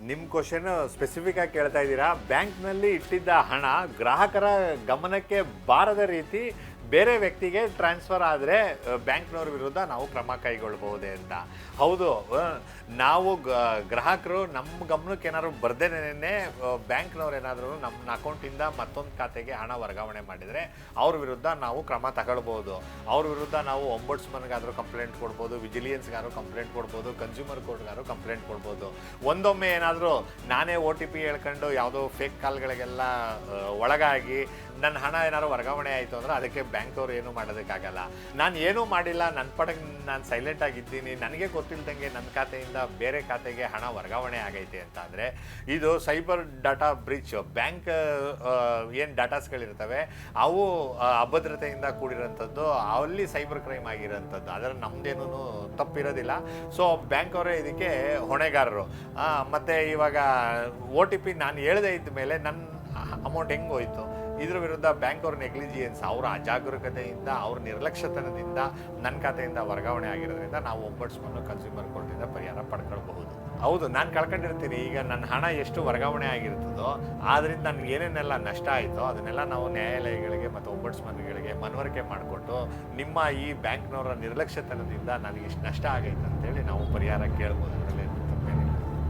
ನಿಮ್ಮ question specific ಆಗಿ ಕೇಳ್ತಾ ಇದ್ದೀರಾ? ಬ್ಯಾಂಕ್ನಲ್ಲಿ ಇಟ್ಟಿದ್ದ ಹಣ ಗ್ರಾಹಕರ ಗಮನಕ್ಕೆ ಬಾರದ ರೀತಿ ಬೇರೆ ವ್ಯಕ್ತಿಗೆ ಟ್ರಾನ್ಸ್ಫರ್ ಆದರೆ ಬ್ಯಾಂಕ್ನವ್ರ ವಿರುದ್ಧ ನಾವು ಕ್ರಮ ಕೈಗೊಳ್ಬಹುದೇ ಅಂತ. ಹೌದು ನಾವು ಗ್ರಾಹಕರು ನಮ್ಮ ಗಮನಕ್ಕೆ ಏನಾದ್ರು ಬರ್ದೇನೆ ಬ್ಯಾಂಕ್ನವ್ರು ಏನಾದರೂ ನಮ್ಮ ಅಕೌಂಟಿಂದ ಮತ್ತೊಂದು ಖಾತೆಗೆ ಹಣ ವರ್ಗಾವಣೆ ಮಾಡಿದರೆ, ಅವ್ರ ವಿರುದ್ಧ ನಾವು ಕ್ರಮ ತಗೊಳ್ಬೋದು ಅವ್ರ ವಿರುದ್ಧ ನಾವು ಒಂಬಡ್ಸ್ಮನ್ಗಾದರೂ ಕಂಪ್ಲೇಂಟ್ ಕೊಡ್ಬೋದು ವಿಜಿಲಿಯನ್ಸ್ಗಾದ್ರು ಕಂಪ್ಲೇಂಟ್ ಕೊಡ್ಬೋದು ಕನ್ಸ್ಯೂಮರ್ ಕೋರ್ಟ್ಗಾದ್ರು ಕಂಪ್ಲೇಂಟ್ ಕೊಡ್ಬೋದು. ಒಂದೊಮ್ಮೆ ಏನಾದರೂ ನಾನೇ ಒ ಟಿ ಪಿ ಹೇಳ್ಕೊಂಡು ಯಾವುದೋ ಫೇಕ್ ಕಾಲ್ಗಳಿಗೆಲ್ಲ ಒಳಗಾಗಿ ನನ್ನ ಹಣ ಏನಾದ್ರು ವರ್ಗಾವಣೆ ಆಯಿತು ಅಂದ್ರೆ ಅದಕ್ಕೆ ಬ್ಯಾಂಕವ್ರು ಏನು ಮಾಡೋದಕ್ಕಾಗಲ್ಲ. ನಾನು ಏನೂ ಮಾಡಿಲ್ಲ ನನ್ನ ಪಡಕ್ಕೆ ನಾನು ಸೈಲೆಂಟ್ ಆಗಿದ್ದೀನಿ, ನನಗೆ ಗೊತ್ತಿಲ್ದಂಗೆ ನನ್ನ ಖಾತೆಯಿಂದ ಬೇರೆ ಖಾತೆಗೆ ಹಣ ವರ್ಗಾವಣೆ ಆಗೈತೆ ಅಂತ ಅಂದರೆ ಇದು ಸೈಬರ್ ಡಾಟಾ ಬ್ರಿಚ್, ಬ್ಯಾಂಕ್ ಏನು ಡಾಟಾಸ್ಗಳಿರ್ತವೆ, ಅವು ಅಭದ್ರತೆಯಿಂದ ಕೂಡಿರೋಂಥದ್ದು ಅಲ್ಲಿ ಸೈಬರ್ ಕ್ರೈಮ್ ಆಗಿರೋಂಥದ್ದು ಅದರ ನಮ್ಮದೇನೂ ತಪ್ಪಿರೋದಿಲ್ಲ. ಸೊ ಬ್ಯಾಂಕ್ ಅವರೇ ಇದಕ್ಕೆ ಹೊಣೆಗಾರರು. ಮತ್ತೆ ಇವಾಗ ಒ ಟಿ ಪಿ ನಾನು ಹೇಳದೇ ಇದ್ದ ಮೇಲೆ ನನ್ನ ಅಮೌಂಟ್ ಹೆಂಗೆ ಹೋಯ್ತು? ಇದ್ರ ವಿರುದ್ಧ ಬ್ಯಾಂಕ್ ಅವ್ರ ನೆಗ್ಲಿಜಿಯನ್ಸ್ ಅವರ ಅಜಾಗರೂಕತೆಯಿಂದ, ಅವ್ರ ನಿರ್ಲಕ್ಷ್ಯತನದಿಂದ ನನ್ನ ಖಾತೆಯಿಂದ ವರ್ಗಾವಣೆ ಆಗಿರೋದ್ರಿಂದ ನಾವು ಒಬ್ಬಟ್ಸ್ಕೊಂಡು ಕನ್ಸ್ಯೂಮರ್ ಕೋರ್ಟಿಂದ ಪರಿಹಾರ ಪಡ್ಕೊಳ್ಬಹುದು. ಹೌದು, ನಾನು ಕಳ್ಕೊಂಡಿರ್ತೀನಿ. ಈಗ ನನ್ನ ಹಣ ಎಷ್ಟು ವರ್ಗಾವಣೆ ಆಗಿರ್ತದೋ, ಆದ್ರಿಂದ ನನಗೆ ಏನೇನೆಲ್ಲ ನಷ್ಟ ಆಯಿತೋ, ಅದನ್ನೆಲ್ಲ ನಾವು ನ್ಯಾಯಾಲಯಗಳಿಗೆ ಮತ್ತು ಒಬ್ಬಟ್ಸ್ಮನ್ಗಳಿಗೆ ಮನವರಿಕೆ ಮಾಡಿಕೊಟ್ಟು ನಿಮ್ಮ ಈ ಬ್ಯಾಂಕ್ನವರ ನಿರ್ಲಕ್ಷ್ಯತನದಿಂದ ನನಗೆ ಇಷ್ಟು ನಷ್ಟ ಆಗೈತೆ ಅಂತೇಳಿ ನಾವು ಪರಿಹಾರ ಕೇಳ್ಬೋದು.